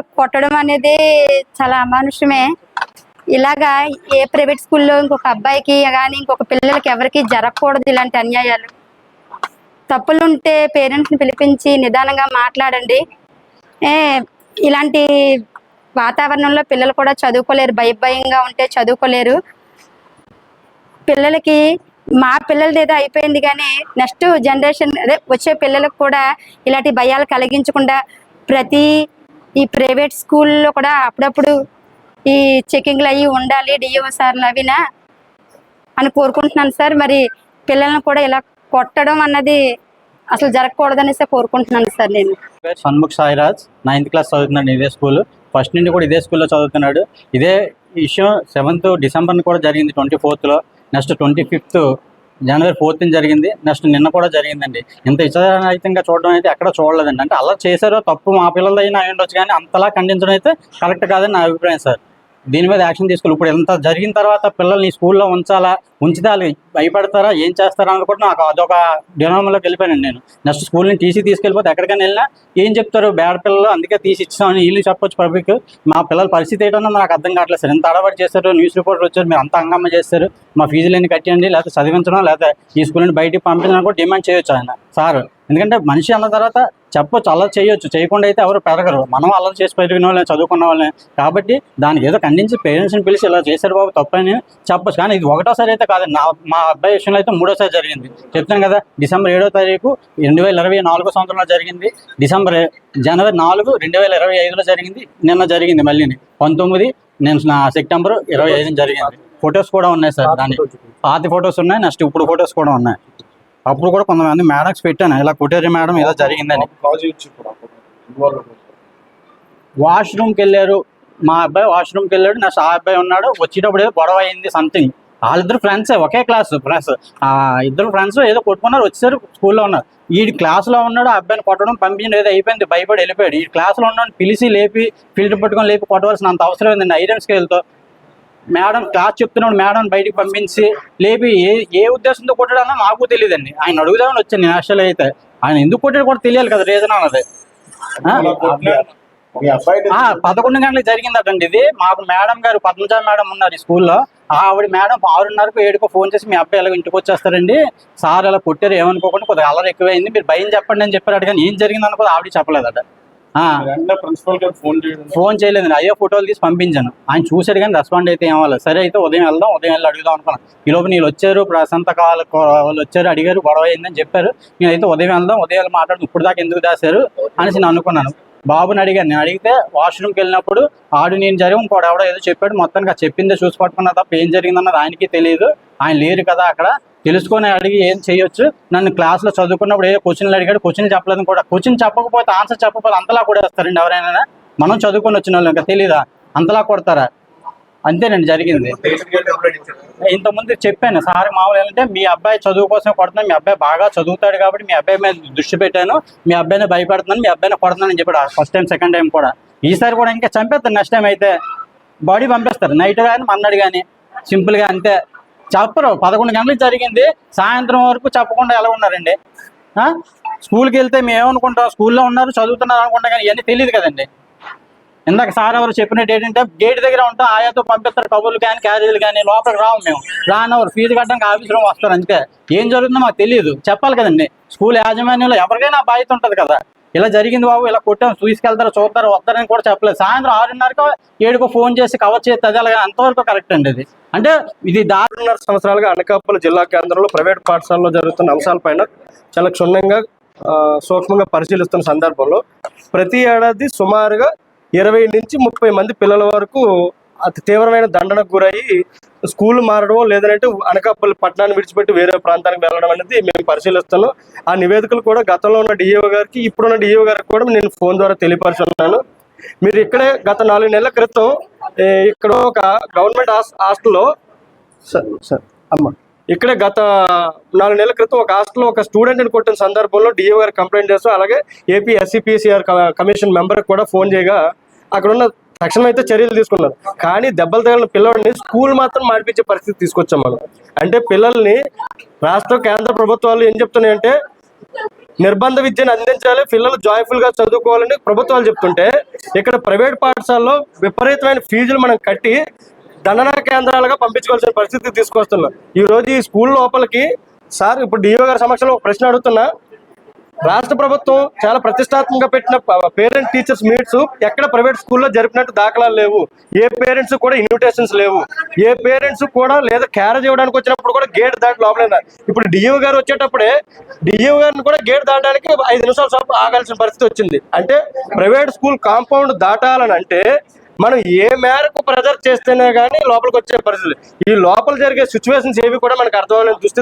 Sir కొట్టడం అనేది చాలా అమానుషమే. ఇలాగా ఏ ప్రైవేట్ స్కూల్లో ఇంకొక అబ్బాయికి కానీ ఇంకొక పిల్లలకి ఎవరికి జరగకూడదు ఇలాంటి అన్యాయాలు. తప్పులుంటే పేరెంట్స్ని పిలిపించి నిదానంగా మాట్లాడండి. ఏ ఇలాంటి వాతావరణంలో పిల్లలు కూడా చదువుకోలేరు భయ భయంగా ఉంటే చదువుకోలేరు. పిల్లలకి మా పిల్లలది ఏదో అయిపోయింది కానీ నెక్స్ట్ జనరేషన్ అదే వచ్చే పిల్లలకు కూడా ఇలాంటి భయాలు కలిగించకుండా ప్రతి ఈ ప్రైవేట్ స్కూల్లో కూడా అప్పుడప్పుడు ఈ చెకింగ్లు అవి ఉండాలి డిఓ సార్లు అవినా అని కోరుకుంటున్నాను సార్. మరి పిల్లల్ని కూడా ఇలా కొట్టడం అన్నది అసలు జరగకూడదనేసి కోరుకుంటున్నాను సార్ నేను. సన్ముఖ్ సాయిరాజ్ నైన్త్ క్లాస్ చదువుతున్నాడు ఇదే స్కూల్. ఫస్ట్ నుండి కూడా ఇదే స్కూల్లో చదువుతున్నాడు. ఇదే విషయం సెవెంత్ డిసెంబర్ కూడా జరిగింది twenty ఫోర్త్లో. Next twenty fifth January fourth జరిగింది. నెక్స్ట్ నిన్న కూడా జరిగిందండి. ఇంత ఇచ్చరహితంగా చూడడం అయితే ఎక్కడ చూడలేదండి. అంటే అలా చేశారో తప్పు మా పిల్లలైనా అయి ఉండొచ్చు కానీ అంతలా ఖండించడం అయితే కరెక్ట్ కాదని నా అభిప్రాయం సార్. దీని మీద యాక్షన్ తీసుకోవాలి. ఇప్పుడు ఇంత జరిగిన తర్వాత పిల్లల్ని స్కూల్లో ఉంచాలా? ఉంచితే భయపడతారా? ఏం చేస్తారా అని కూడా నాకు అదొక డినోమంలోకి వెళ్ళిపోయాను నేను. నెక్స్ట్ స్కూల్ నుంచి టీసీ తీసుకెళ్ళిపోతే ఎక్కడికైనా వెళ్ళినా ఏం చెప్తారు? బ్యాడ్ పిల్లలు అందుకే తీసి ఇచ్చామని వీళ్ళు చెప్పొచ్చు పబ్లిక్. మా పిల్లల పరిస్థితి ఏంటన్నా నాకు అర్థం కావట్లేదు సార్. ఎంత అడవాటు చేస్తారు న్యూస్ రిపోర్టర్ వచ్చారు. మీరు అంత హంగమ్మ చేస్తారు మా ఫీజులన్నీ కట్టండి లేకపోతే చదివించడం లేకపోతే ఈ స్కూల్ నుండి బయటికి పంపించడం కూడా డిమాండ్ చేయొచ్చు ఆయన సార్. ఎందుకంటే మనిషి అన్న తర్వాత చెప్పొచ్చు అలా చేయొచ్చు. చేయకుండా అయితే ఎవరు పెరగరు. మనం అలా చేసి పెరిగిన వాళ్ళని చదువుకున్న వాళ్ళని కాబట్టి దానికి ఏదో ఖండించి పేరెంట్స్ని పిలిచి ఇలా చేశారు బాబు తప్పని చెప్పొచ్చు. కానీ ఇది ఒకటోసారి అయితే కాదు నా మా అబ్బాయి విషయంలో అయితే మూడోసారి జరిగింది. చెప్తాను కదా డిసెంబర్ ఏడో తారీఖు రెండు వేల ఇరవై నాలుగో సంవత్సరంలో జరిగింది. డిసెంబర్ జనవరి నాలుగు రెండు వేల ఇరవై ఐదులో జరిగింది. నిన్న జరిగింది మళ్ళీ. పంతొమ్మిది నేను నా సెప్టెంబర్ ఇరవై ఐదున జరిగింది. ఫొటోస్ కూడా ఉన్నాయి సార్ దాని పాతి ఫొటోస్ ఉన్నాయి నెక్స్ట్ ఇప్పుడు ఫొటోస్ కూడా ఉన్నాయి. అప్పుడు కూడా కొంతమంది మేడమ్స్ పెట్టాను. ఇలా కొట్టేరి మేడం ఇలా జరిగిందని. వాష్రూమ్కి వెళ్ళారు. మా అబ్బాయి వాష్రూమ్కి వెళ్ళాడు. నా ఆ అబ్బాయి ఉన్నాడు. వచ్చేటప్పుడు ఏదో గొడవ అయింది సంథింగ్ వాళ్ళిద్దరు ఫ్రెండ్సే ఒకే క్లాస్ ఫ్రెండ్స్ ఆ ఇద్దరు ఫ్రెండ్స్ ఏదో కొట్టుకున్నారు వచ్చేసారు స్కూల్లో ఉన్నారు. ఈ క్లాస్లో ఉన్నాడు ఆ అబ్బాయిని కొట్టడం పంపించడం ఏదో అయిపోయింది భయపడి వెళ్ళిపోయాడు. ఈ క్లాస్లో ఉన్నాడు పిలిచి లేపి ఫిల్టర్ పట్టుకొని లేపి కొట్టవలసిన అంత అవసరం ఏందండి ఐరన్ స్కేల్తో మేడం క్లాస్ చెప్తున్నాడు మేడం బయటికి పంపించి లేపి ఏ ఏ ఉద్దేశంతో కొట్టాడన్నా మాకు తెలియదండి. ఆయన అడుగుదామని వచ్చాను నేను యాక్చువల్ అయితే. ఆయన ఎందుకు కొట్టాడు కూడా తెలియాలి కదా రీజన్ అన్నది. పదకొండు గంటలకు జరిగిందటండి ఇది. మాకు మేడం గారు పద్మజ మేడం ఉన్నారు ఈ స్కూల్లో. ఆవిడ మేడం ఆరున్నరకు ఏడుకో ఫోన్ చేసి మీ అబ్బాయి ఎలా ఇంటికి వచ్చేస్తారండి. సార్ ఇలా కొట్టారు ఏమనుకోకుండా కొద్దిగా అల్లరి ఎక్కువైంది మీరు భయం చెప్పండి అని చెప్పారు. కానీ ఏం జరిగింది అనుకో ఆవిడ చెప్పలేదట. ఆ, ప్రిన్సిపల్ గారు ఫోన్ చేయడం ఫోన్ చేయలేదు అయ్యో ఫోటోలు తీసి పంపించాను. ఆయన చూశాడు కానీ రెస్పాండ్ అయితే ఏం అవ్వలేదు. సరే అయితే ఉదయం వెళ్దాం ఉదయం వెళ్ళి అడుగుదాం అనుకున్నాను. ఈ లోపు నీళ్ళు వచ్చారు ప్రశాంత కావాలి వాళ్ళు వచ్చారు అడిగారు గొడవ అయిందని చెప్పారు. నేనైతే ఉదయం వెళ్దాం ఉదయం వెళ్ళి మాట్లాడుతూ ఇప్పుడు దాకా ఎందుకు దాశారు అనేసి నేను అనుకున్నాను. బాబుని అడిగాను. నేను అడిగితే వాష్రూమ్కి వెళ్ళినప్పుడు ఆడు నేను జరిగి ఇంకోటి ఎవడో ఏదో చెప్పాడు. మొత్తానికి ఆ చెప్పిందే చూసి పట్టుకున్నా తప్ప ఏం జరిగిందన్నది ఆయనకి తెలియదు. ఆయన లేరు కదా అక్కడ. తెలుసుకొని అడిగి ఏం చేయొచ్చు? నన్ను క్లాస్లో చదువుకున్నప్పుడు ఏ క్వశ్చన్లు అడిగాడు. క్వశ్చన్ చెప్పలేదు కూడా క్వశ్చన్ చెప్పకపోతే ఆన్సర్ చెప్పకపోతే అంతలా కూడా వేస్తారండి ఎవరైనా. మనం చదువుకొని వచ్చిన వాళ్ళు ఇంకా తెలీదా? అంతలా కొడతారా? అంతేనండి జరిగింది. ఇంతకుముందు చెప్పాను సార్ మామూలు ఏంటంటే మీ అబ్బాయి చదువు కోసం కొడుతున్నాను మీ అబ్బాయి బాగా చదువుతాడు కాబట్టి మీ అబ్బాయి మీద దృష్టి పెట్టాను మీ అబ్బాయిని భయపడుతున్నాను మీ అబ్బాయిని కొడుతున్నాను అని చెప్పాడు ఫస్ట్ టైం సెకండ్ టైం కూడా. ఈసారి కూడా ఇంకా చంపేస్తారు నెక్స్ట్ టైం అయితే బాడీ పంపిస్తారు. నైట్ కానీ మన్నాడు కానీ సింపుల్గా అంతే. చెప్పరు పదకొండు గంటలకు జరిగింది సాయంత్రం వరకు చెప్పకుండా ఎలా ఉన్నారండి? స్కూల్కి వెళ్తే మేము ఏమనుకుంటాం స్కూల్లో ఉన్నారు చదువుతున్నారు అనుకుంటాం కానీ ఇవన్నీ తెలియదు కదండి. ఇందాక సార్ ఎవరు చెప్పినట్టు ఏంటంటే గేట్ దగ్గర ఉంటాం ఆయాతో పంపిస్తారు కబుర్లు కానీ క్యారేజీలు కానీ లోపలికి రావు మేము. రానవరు ఫీజు కట్టడానికి ఆఫీసులో వస్తారు అంతే ఏం జరుగుతుందో మాకు తెలియదు. చెప్పాలి కదండి. స్కూల్ యాజమాన్యంలో ఎవరికైనా బాధ్యత ఉంటుంది కదా. ఇలా జరిగింది బాబు ఇలా కొట్టాం తీసుకెళ్తారు చూస్తారు వస్తారని కూడా చెప్పలేదు. సాయంత్రం ఆరున్నరకు ఏడుకు ఫోన్ చేసి కవర్ చేస్తే అది అలాగే అంతవరకు కరెక్ట్ అండి ఇది. అంటే ఇది దారుణ సంవత్సరాలుగా అనకాపల్లి జిల్లా కేంద్రంలో ప్రైవేట్ పాఠశాలలో జరుగుతున్న అంశాలపైన చాలా క్షుణ్ణంగా సూక్ష్మంగా పరిశీలిస్తున్న సందర్భంలో ప్రతి ఏడాది సుమారుగా ఇరవై నుంచి ముప్పై మంది పిల్లల వరకు అతి తీవ్రమైన దండనకు గురయ్యి స్కూల్ మారడం లేదంటే అనకాపల్లి పట్టణాన్ని విడిచిపెట్టి వేరే ప్రాంతానికి వెళ్ళడం అనేది మేము పరిశీలిస్తున్నాం. ఆ నివేదికలు కూడా గతంలో ఉన్న డిఏఓ గారికి ఇప్పుడున్న డిఏఓ గారికి కూడా నేను ఫోన్ ద్వారా తెలియపరుచున్నాను మీరు ఇక్కడే గత నాలుగు నెలల క్రితం ఇక్కడ ఒక గవర్నమెంట్ హాస్ హాస్టల్లో సార్ సార్ అమ్మ. ఇక్కడే గత నాలుగు నెలల క్రితం ఒక హాస్టల్లో ఒక స్టూడెంట్ని కొట్టిన సందర్భంలో డిఓ గారు కంప్లైంట్ చేస్తూ అలాగే ఏపీ ఎస్సీపీసీఆర్ కమిషన్ మెంబర్కి కూడా ఫోన్ చేయగా అక్కడ ఉన్న తక్షణం అయితే చర్యలు తీసుకున్నారు. కానీ దెబ్బలు తగిలిన పిల్లల్ని స్కూల్ మాత్రం మాడిపించే పరిస్థితి తీసుకొచ్చాం మనం. అంటే పిల్లల్ని రాష్ట్ర కేంద్ర ప్రభుత్వాలు ఏం చెప్తున్నాయంటే నిర్బంధ విద్యను అందించాలి పిల్లలు జాయ్ఫుల్గా చదువుకోవాలని ప్రభుత్వాలు చెప్తుంటే ఇక్కడ ప్రైవేట్ పాఠశాలలో విపరీతమైన ఫీజులు మనం కట్టి దండనా కేంద్రాలుగా పంపించుకోవాల్సిన పరిస్థితి తీసుకొస్తున్నాం. ఈ రోజు ఈ స్కూల్ లోపలికి సార్ ఇప్పుడు డిఓ గారి సమక్షంలో ఒక ప్రశ్న అడుగుతున్నా. రాష్ట్ర ప్రభుత్వం చాలా ప్రతిష్టాత్మకంగా పెట్టిన పేరెంట్ టీచర్స్ మీట్స్ ఎక్కడ ప్రైవేట్ స్కూల్లో జరిపినట్టు దాఖలాలు లేవు. ఏ పేరెంట్స్ కూడా ఇన్విటేషన్స్ లేవు. ఏ పేరెంట్స్ కూడా లేదా క్యారేజ్ ఇవ్వడానికి వచ్చినప్పుడు కూడా గేట్ దాటి లోపలైనా ఇప్పుడు డిఓ గారు వచ్చేటప్పుడే డిఓ గారిని కూడా గేట్ దాటడానికి ఐదు నిమిషాలు సేపు ఆగాల్సిన పరిస్థితి వచ్చింది. అంటే ప్రైవేట్ స్కూల్ కాంపౌండ్ దాటాలని అంటే మనం ఏ మేరకు ప్రెజర్ చేస్తేనే కానీ లోపలికి వచ్చే పరిస్థితి ఈ లోపల జరిగే సిచ్యువేషన్స్ ఏవి కూడా మనకు అర్థం దుస్థితి